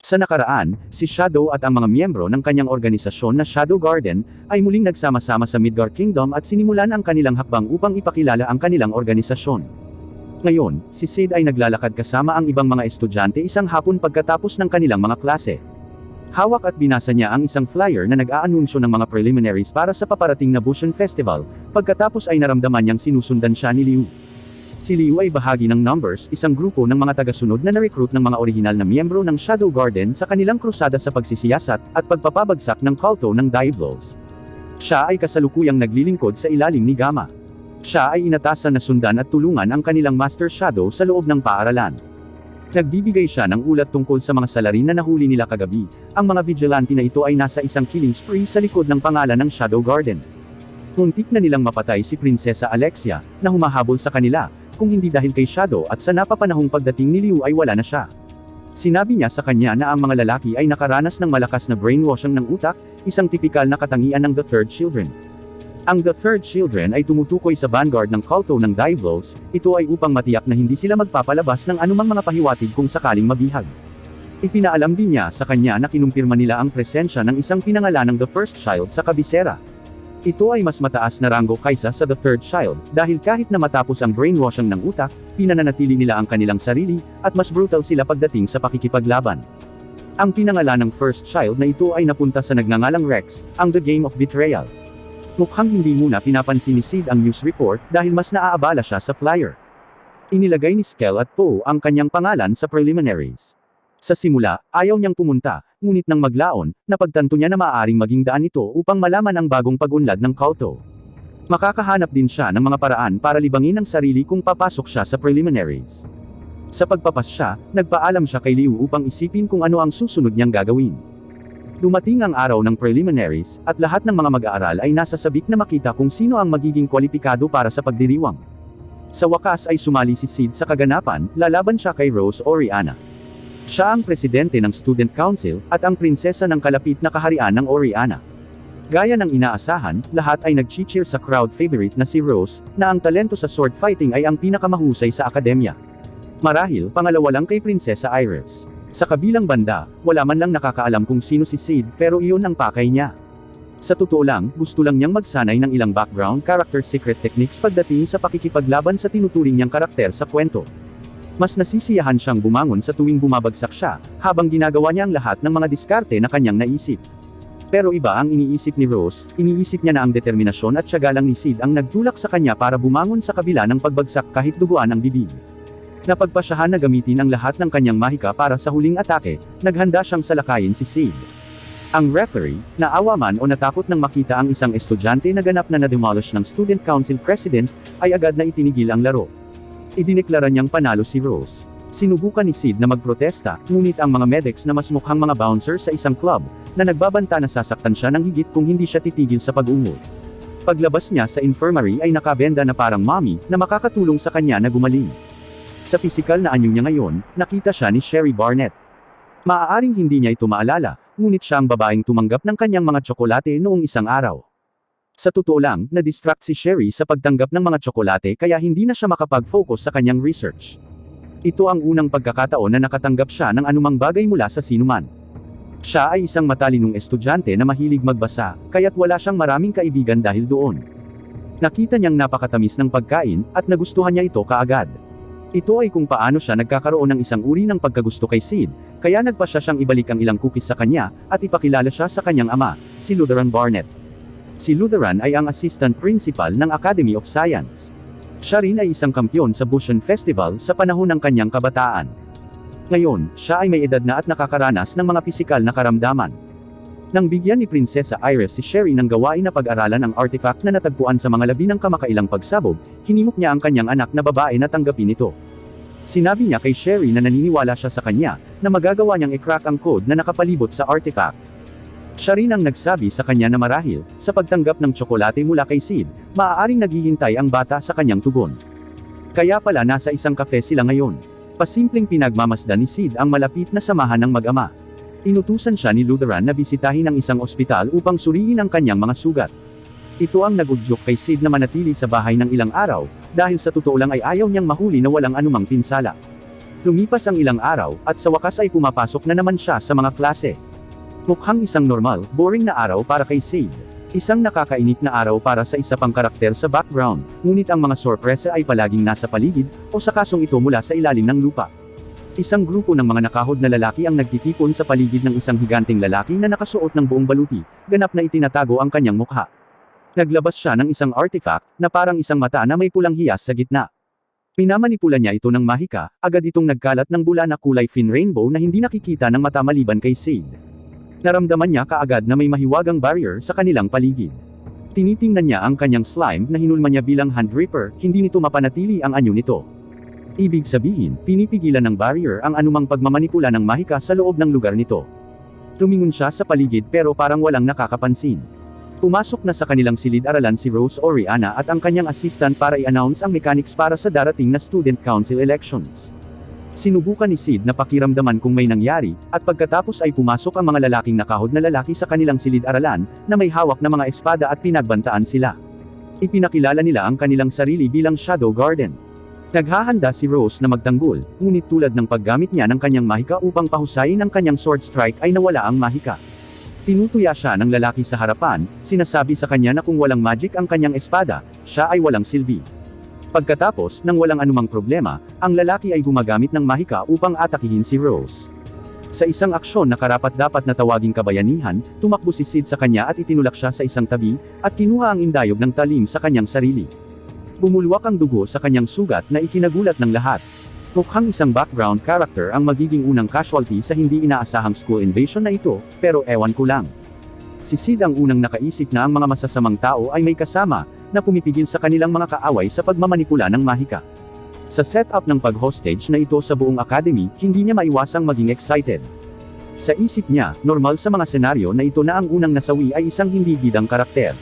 Sa nakaraan, si Shadow at ang mga miyembro ng kanyang organisasyon na Shadow Garden, ay muling nagsama-sama sa Midgar Kingdom at sinimulan ang kanilang hakbang upang ipakilala ang kanilang organisasyon. Ngayon, si Sid ay naglalakad kasama ang ibang mga estudyante isang hapon pagkatapos ng kanilang mga klase. Hawak at binasa niya ang isang flyer na nag-aanunsyo ng mga preliminaries para sa paparating na Bushan Festival, pagkatapos ay naramdaman niyang sinusundan siya ni Liu. Si Liu ay bahagi ng Numbers, isang grupo ng mga tagasunod na na-recruit ng mga orihinal na miyembro ng Shadow Garden sa kanilang krusada sa pagsisiyasat at pagpapabagsak ng kulto ng Diablos. Siya ay kasalukuyang naglilingkod sa ilalim ni Gamma. Siya ay inatasan na sundan at tulungan ang kanilang Master Shadow sa loob ng paaralan. Nagbibigay siya ng ulat tungkol sa mga salarin na nahuli nila kagabi. Ang mga vigilante na ito ay nasa isang killing spree sa likod ng pangalan ng Shadow Garden. Muntik na nilang mapatay si Prinsesa Alexia, na humahabol sa kanila, kung hindi dahil kay Shadow at sa napapanahong pagdating ni Liu ay wala na siya. Sinabi niya sa kanya na ang mga lalaki ay nakaranas ng malakas na brainwashing ng utak, isang tipikal na katangian ng The Third Children. Ang The Third Children ay tumutukoy sa vanguard ng kulto ng Diablos, ito ay upang matiyak na hindi sila magpapalabas ng anumang mga pahiwatig kung sakaling mabihag. Ipinaalam din niya sa kanya na kinumpirma nila ang presensya ng isang pinangalanang The First Child sa kabisera. Ito ay mas mataas na ranggo kaysa sa The Third Child, dahil kahit na matapos ang brainwashing ng utak, pinananatili nila ang kanilang sarili, at mas brutal sila pagdating sa pakikipaglaban. Ang pinangalanang First Child na ito ay napunta sa nagngangalang Rex, ang The Game of Betrayal. Mukhang hindi muna pinapansin ni Sid ang news report dahil mas naaabala siya sa flyer. Inilagay ni Skell at Poe ang kanyang pangalan sa preliminaries. Sa simula, ayaw niyang pumunta, ngunit nang maglaon, napagtanto niya na maaaring maging daan ito upang malaman ang bagong pag-unlad ng kulto. Makakahanap din siya ng mga paraan para libangin ang sarili kung papasok siya sa preliminaries. Sa pagpapas siya, nagpaalam siya kay Liu upang isipin kung ano ang susunod niyang gagawin. Dumating ang araw ng preliminaries, at lahat ng mga mag-aaral ay nasa sabik na makita kung sino ang magiging kwalipikado para sa pagdiriwang. Sa wakas ay sumali si Sid sa kaganapan, lalaban siya kay Rose Oriana. Siya ang presidente ng Student Council, at ang prinsesa ng kalapit na kaharian ng Oriana. Gaya ng inaasahan, lahat ay nag-cheer sa crowd favorite na si Rose, na ang talento sa sword fighting ay ang pinakamahusay sa akademya. Marahil, pangalawa lang kay Prinsesa Iris. Sa kabilang banda, wala man lang nakakaalam kung sino si Sid, pero iyon ang pakay niya. Sa totoo lang, gusto lang niyang magsanay ng ilang background character secret techniques pagdating sa pakikipaglaban sa tinuturing niyang karakter sa kwento. Mas nasisiyahan siyang bumangon sa tuwing bumabagsak siya, habang ginagawa niya ang lahat ng mga diskarte na kanyang naisip. Pero iba ang iniisip ni Rose, iniisip niya na ang determinasyon at tiyaga lang ni Sid ang nagtulak sa kanya para bumangon sa kabila ng pagbagsak kahit duguan ang bibig. Napagpasyahan na gamitin ang lahat ng kanyang mahika para sa huling atake, naghanda siyang salakayin si Sid. Ang referee, naawa man o natakot nang makita ang isang estudyante na ganap na na-demolish ng Student Council President, ay agad na itinigil ang laro. Idineklara niyang panalo si Rose. Sinubukan ni Sid na magprotesta, ngunit ang mga medics na mas mukhang mga bouncer sa isang club, na nagbabanta na sasaktan siya ng higit kung hindi siya titigil sa pag-ungol. Paglabas niya sa infirmary ay nakabenda na parang mommy, na makakatulong sa kanya na gumaling. Sa pisikal na anyo niya ngayon, nakita siya ni Sherry Barnett. Maaaring hindi niya ito maalala, ngunit siya ang babaeng tumanggap ng kanyang mga tsokolate noong isang araw. Sa totoo lang, na-distract si Sherry sa pagtanggap ng mga tsokolate kaya hindi na siya makapag-focus sa kanyang research. Ito ang unang pagkakataon na nakatanggap siya ng anumang bagay mula sa sinuman. Siya ay isang matalinong estudyante na mahilig magbasa, kaya't wala siyang maraming kaibigan dahil doon. Nakita niyang napakatamis ng pagkain, at nagustuhan niya ito kaagad. Ito ay kung paano siya nagkakaroon ng isang uri ng pagkagusto kay Sid, kaya nagpa siya siyang ibalik ang ilang cookies sa kanya, at ipakilala siya sa kanyang ama, si Lutheran Barnett. Si Lutheran ay ang assistant principal ng Academy of Science. Siya rin ay isang kampyon sa Bushan Festival sa panahon ng kanyang kabataan. Ngayon, siya ay may edad na at nakakaranas ng mga pisikal na karamdaman. Nang bigyan ni Prinsesa Iris si Sherry ng gawain na pag-aralan ang artifact na natagpuan sa mga labi ng kamakailang pagsabog, hinimok niya ang kanyang anak na babae na tanggapin ito. Sinabi niya kay Sherry na naniniwala siya sa kanya, na magagawa niyang i-crack ang code na nakapalibot sa artifact. Siya rin ang nagsabi sa kanya na marahil, sa pagtanggap ng tsokolate mula kay Sid, maaaring naghihintay ang bata sa kanyang tugon. Kaya pala nasa isang kafe sila ngayon. Pasimpleng pinagmamasdan ni Sid ang malapit na samahan ng mag-ama. Inutusan siya ni Lutheran na bisitahin ang isang ospital upang suriin ang kanyang mga sugat. Ito ang nagudyok kay Sid na manatili sa bahay ng ilang araw, dahil sa totoo lang ay ayaw niyang mahuli na walang anumang pinsala. Lumipas ang ilang araw, at sa wakas ay pumapasok na naman siya sa mga klase. Mukhang isang normal, boring na araw para kay Sade. Isang nakakainip na araw para sa isa pang karakter sa background, ngunit ang mga sorpresa ay palaging nasa paligid, o sa kasong ito mula sa ilalim ng lupa. Isang grupo ng mga nakahod na lalaki ang nagtitipon sa paligid ng isang higanting lalaki na nakasuot ng buong baluti, ganap na itinatago ang kanyang mukha. Naglabas siya ng isang artifact, na parang isang mata na may pulang hiyas sa gitna. Pinamanipula niya ito ng mahika, agad itong nagkalat ng bula na kulay fin rainbow na hindi nakikita ng mata maliban kay Sade. Naramdaman niya kaagad na may mahiwagang barrier sa kanilang paligid. Tinitingnan niya ang kanyang slime na hinulma niya bilang hand ripper, hindi nito mapanatili ang anyo nito. Ibig sabihin, pinipigilan ng barrier ang anumang pagmamanipula ng mahika sa loob ng lugar nito. Tumingon siya sa paligid pero parang walang nakakapansin. Pumasok na sa kanilang silid-aralan si Rose Oriana at ang kanyang assistant para i-announce ang mechanics para sa darating na student council elections. Sinubukan ni Sid na pakiramdaman kung may nangyari, at pagkatapos ay pumasok ang mga lalaking nakahod na lalaki sa kanilang silid-aralan, na may hawak na mga espada at pinagbantaan sila. Ipinakilala nila ang kanilang sarili bilang Shadow Garden. Naghahanda si Rose na magtanggol, ngunit tulad ng paggamit niya ng kanyang mahika upang pahusayin ang kanyang sword strike ay nawala ang mahika. Tinutuya siya ng lalaki sa harapan, sinasabi sa kanya na kung walang magic ang kanyang espada, siya ay walang silbi. Pagkatapos, nang walang anumang problema, ang lalaki ay gumagamit ng mahika upang atakihin si Rose. Sa isang aksyon na karapat-dapat na tawaging kabayanihan, tumakbo si Sid sa kanya at itinulak siya sa isang tabi, at kinuha ang indayog ng talim sa kanyang sarili. Bumulwak ang dugo sa kanyang sugat na ikinagulat ng lahat. Mukhang isang background character ang magiging unang casualty sa hindi inaasahang school invasion na ito, pero ewan ko lang. Si Sid ang unang nakaisip na ang mga masasamang tao ay may kasama, na pumipigil sa kanilang mga kaaway sa pagmamanipula ng mahika. Sa setup ng pag-hostage na ito sa buong academy, hindi niya maiwasang maging excited. Sa isip niya, normal sa mga senaryo na ito na ang unang nasawi ay isang hindi bidang karakter.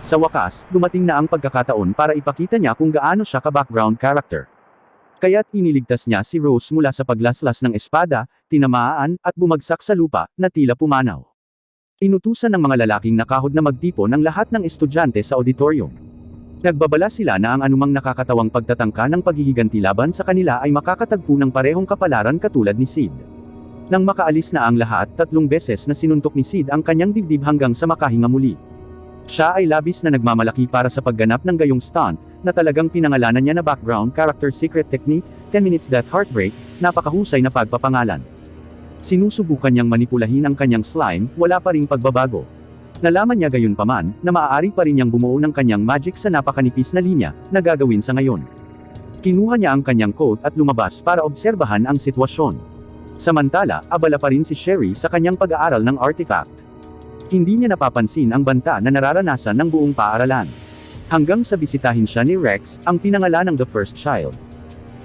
Sa wakas, dumating na ang pagkakataon para ipakita niya kung gaano siya ka-background character. Kaya't iniligtas niya si Rose mula sa paglaslas ng espada, tinamaan, at bumagsak sa lupa, na tila pumanaw. Inutusan ng mga lalaking nakahod na magtipon ng lahat ng estudyante sa auditorium. Nagbabala sila na ang anumang nakakatawang pagtatangka ng paghihiganti laban sa kanila ay makakatagpo ng parehong kapalaran katulad ni Sid. Nang makaalis na ang lahat, tatlong beses na sinuntok ni Sid ang kanyang dibdib hanggang sa makahinga muli. Siya ay labis na nagmamalaki para sa pagganap ng gayong stunt, na talagang pinangalanan niya na background character secret technique, 10 minutes death heartbreak, napakahusay na pagpapangalan. Sinusubukan niyang manipulahin ang kanyang slime, wala pa ring pagbabago. Nalaman niya gayon paman, na maaari pa rin niyang bumuo ng kanyang magic sa napakanipis na linya, na gagawin sa ngayon. Kinuha niya ang kanyang coat at lumabas para obserbahan ang sitwasyon. Samantala, abala pa rin si Sherry sa kanyang pag-aaral ng artifact. Hindi niya napapansin ang banta na nararanasan ng buong paaralan. Hanggang sa bisitahin siya ni Rex, ang pinangalan ng The First Child.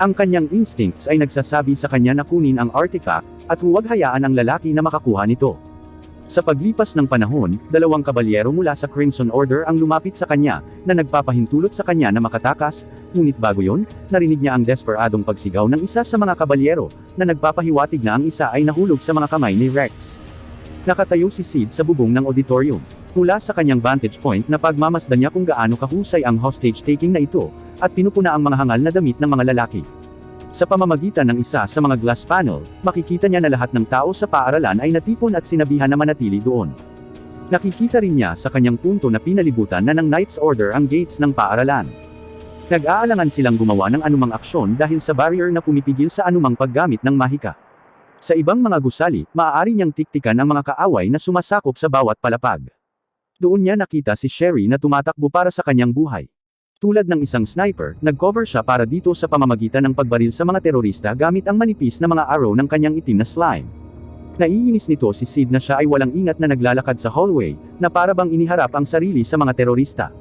Ang kanyang instincts ay nagsasabi sa kanya na kunin ang artifact, at huwag hayaan ang lalaki na makakuha nito. Sa paglipas ng panahon, dalawang kabalyero mula sa Crimson Order ang lumapit sa kanya, na nagpapahintulot sa kanya na makatakas, ngunit bago yon, narinig niya ang desperadong pagsigaw ng isa sa mga kabalyero, na nagpapahiwatig na ang isa ay nahulog sa mga kamay ni Rex. Nakatayo si Sid sa bubong ng auditorium. Mula sa kanyang vantage point na pagmamasdan niya kung gaano kahusay ang hostage-taking na ito, at pinupuna ang mga hangal na damit ng mga lalaki. Sa pamamagitan ng isa sa mga glass panel, makikita niya na lahat ng tao sa paaralan ay natipon at sinabihan na manatili doon. Nakikita rin niya sa kanyang punto na pinalibutan na ng Knight's Order ang gates ng paaralan. Nag-aalangan silang gumawa ng anumang aksyon dahil sa barrier na pumipigil sa anumang paggamit ng mahika. Sa ibang mga gusali, maaari niyang tiktikan ang mga kaaway na sumasakop sa bawat palapag. Doon niya nakita si Sherry na tumatakbo para sa kanyang buhay. Tulad ng isang sniper, nag-cover siya para dito sa pamamagitan ng pagbaril sa mga terorista gamit ang manipis na mga arrow ng kanyang itim na slime. Naiinis nito si Sid na siya ay walang ingat na naglalakad sa hallway, na para bang iniharap ang sarili sa mga terorista.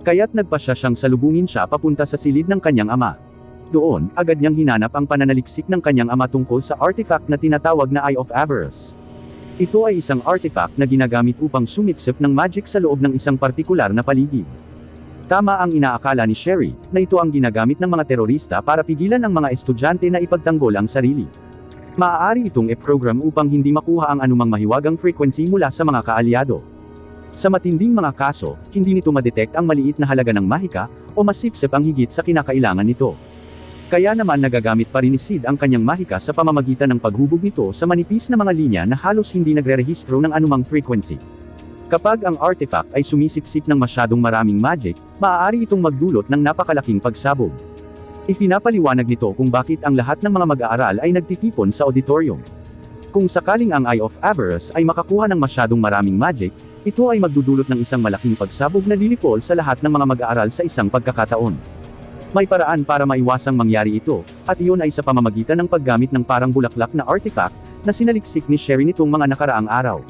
Kaya't nagpa siya siyang salubungin siya papunta sa silid ng kanyang ama. Doon, agad niyang hinanap ang pananaliksik ng kanyang ama tungkol sa artifact na tinatawag na Eye of Avarice. Ito ay isang artifact na ginagamit upang sumipsip ng magic sa loob ng isang partikular na paligid. Tama ang inaakala ni Sherry, na ito ang ginagamit ng mga terorista para pigilan ang mga estudyante na ipagtanggol ang sarili. Maaari itong e-program upang hindi makuha ang anumang mahiwagang frequency mula sa mga kaalyado. Sa matinding mga kaso, hindi nito madetect ang maliit na halaga ng mahika, o masipsip ang higit sa kinakailangan nito. Kaya naman nagagamit pa rin ni Sid ang kanyang mahika sa pamamagitan ng paghubog nito sa manipis na mga linya na halos hindi nagre-rehistro ng anumang frequency. Kapag ang artifact ay sumisipsip ng masyadong maraming magic, maaari itong magdulot ng napakalaking pagsabog. Ipinapaliwanag nito kung bakit ang lahat ng mga mag-aaral ay nagtitipon sa auditorium. Kung sakaling ang Eye of Avarice ay makakuha ng masyadong maraming magic, ito ay magdudulot ng isang malaking pagsabog na lilipol sa lahat ng mga mag-aaral sa isang pagkakataon. May paraan para maiwasang mangyari ito, at iyon ay sa pamamagitan ng paggamit ng parang bulaklak na artifact, na sinaliksik ni Sherry nitong mga nakaraang araw.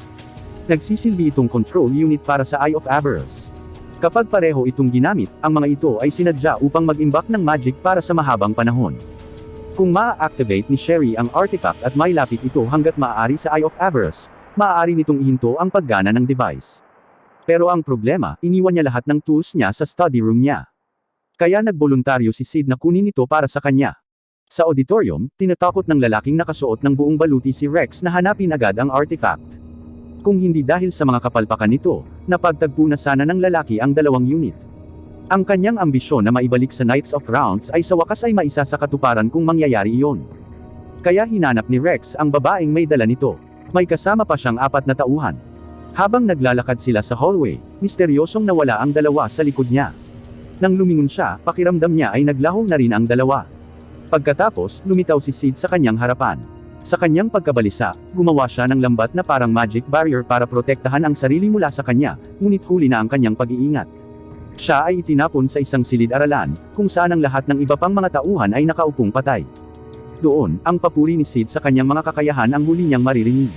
Nagsisilbi itong control unit para sa Eye of Avarice. Kapag pareho itong ginamit, ang mga ito ay sinadya upang mag-imbak ng magic para sa mahabang panahon. Kung maa-activate ni Sherry ang artifact at mailapit ito hanggat maaari sa Eye of Avarice, maaari nitong ihinto ang paggana ng device. Pero ang problema, iniwan niya lahat ng tools niya sa study room niya. Kaya nagboluntaryo si Sid na kunin ito para sa kanya. Sa auditorium, tinatakot ng lalaking nakasuot ng buong baluti si Rex na hanapin agad ang artifact. Kung hindi dahil sa mga kapalpakan nito, napagtagpo na sana ng lalaki ang dalawang unit. Ang kanyang ambisyon na maibalik sa Knights of Rounds ay sa wakas ay maisa sa katuparan kung mangyayari iyon. Kaya hinanap ni Rex ang babaeng may dala nito. May kasama pa siyang apat na tauhan. Habang naglalakad sila sa hallway, misteryosong nawala ang dalawa sa likod niya. Nang lumingon siya, pakiramdam niya ay naglaho na rin ang dalawa. Pagkatapos, lumitaw si Sid sa kanyang harapan. Sa kanyang pagkabalisa, gumawa siya ng lambat na parang magic barrier para protektahan ang sarili mula sa kanya, ngunit huli na ang kanyang pag-iingat. Siya ay itinapon sa isang silid-aralan, kung saan ang lahat ng iba pang mga tauhan ay nakaupong patay. Doon, ang papuri ni Sid sa kanyang mga kakayahan ang huli niyang maririnig.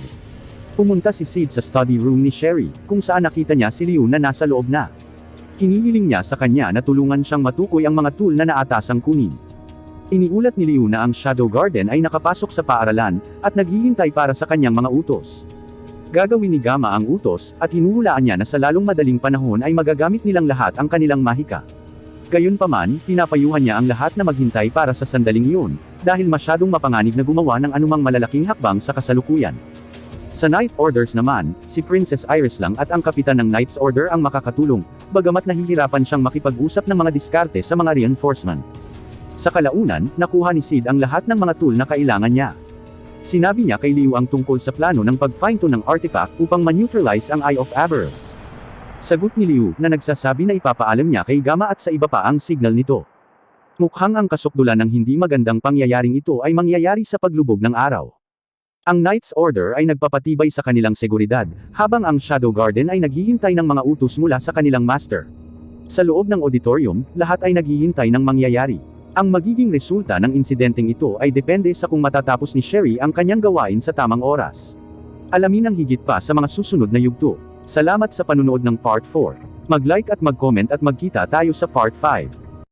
Pumunta si Sid sa study room ni Sherry, kung saan nakita niya si Liu na nasa loob na. Hinihiling niya sa kanya na tulungan siyang matukoy ang mga tool na naatasang kunin. Iniulat ni Liu na ang Shadow Garden ay nakapasok sa paaralan, at naghihintay para sa kanyang mga utos. Gagawin ni Gama ang utos, at hinuhulaan niya na sa lalong madaling panahon ay magagamit nilang lahat ang kanilang mahika. Gayunpaman, pinapayuhan niya ang lahat na maghintay para sa sandaling iyon, dahil masyadong mapanganib na gumawa ng anumang malalaking hakbang sa kasalukuyan. Sa Night Orders naman, si Princess Iris lang at ang kapitan ng Knight's Order ang makakatulong, bagamat nahihirapan siyang makipag-usap ng mga diskarte sa mga reinforcement. Sa kalaunan, nakuha ni Sid ang lahat ng mga tool na kailangan niya. Sinabi niya kay Liu ang tungkol sa plano ng pag-fine-tune ng artifact upang ma-neutralize ang Eye of Avarice. Sagot ni Liu na nagsasabi na ipapaalam niya kay Gama at sa iba pa ang signal nito. Mukhang ang kasukdulan ng hindi magandang pangyayaring ito ay mangyayari sa paglubog ng araw. Ang Knight's Order ay nagpapatibay sa kanilang seguridad, habang ang Shadow Garden ay naghihintay ng mga utos mula sa kanilang master. Sa loob ng auditorium, lahat ay naghihintay ng mangyayari. Ang magiging resulta ng insidenteng ito ay depende sa kung matatapos ni Sherry ang kanyang gawain sa tamang oras. Alamin ang higit pa sa mga susunod na yugto. Salamat sa panunood ng Part 4. Mag-like at mag-comment at magkita tayo sa Part 5.